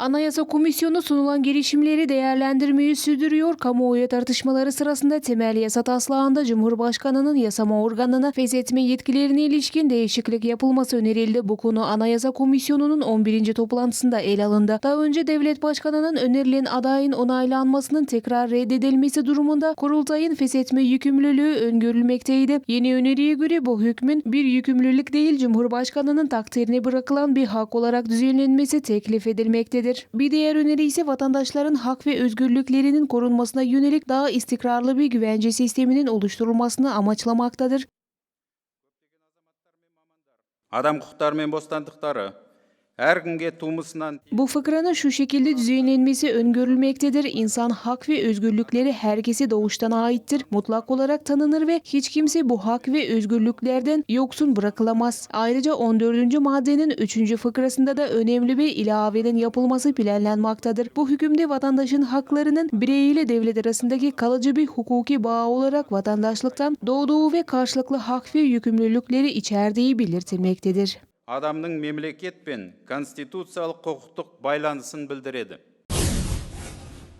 Anayasa Komisyonu sunulan girişimleri değerlendirmeyi sürdürüyor. Kamuoyu tartışmaları sırasında temel yasa taslağında Cumhurbaşkanı'nın yasama organına feshetme yetkilerine ilişkin değişiklik yapılması önerildi. Bu konu Anayasa Komisyonu'nun 11. toplantısında ele alındı. Daha önce devlet başkanının önerilen adayın onaylanmasının tekrar reddedilmesi durumunda kurultayın feshetme yükümlülüğü öngörülmekteydi. Yeni öneriye göre bu hükmün bir yükümlülük değil Cumhurbaşkanı'nın takdirine bırakılan bir hak olarak düzenlenmesi teklif edilmektedir gerekmektedir. Bir diğer öneri ise vatandaşların hak ve özgürlüklerinin korunmasına yönelik daha istikrarlı bir güvence sisteminin oluşturulmasını amaçlamaktadır. Adam hukukları ve bostandıkları bu fıkranın şu şekilde düzenlenmesi öngörülmektedir. İnsan hak ve özgürlükleri herkese doğuştan aittir. Mutlak olarak tanınır ve hiç kimse bu hak ve özgürlüklerden yoksun bırakılamaz. Ayrıca 14. maddenin 3. fıkrasında da önemli bir ilavenin yapılması planlanmaktadır. Bu hükümde vatandaşın haklarının birey ile devlet arasındaki kalıcı bir hukuki bağ olarak vatandaşlıktan doğduğu ve karşılıklı hak ve yükümlülükleri içerdiği belirtilmektedir. Адамның мемлекетпен конституциялық құқықтық байланысын білдіреді.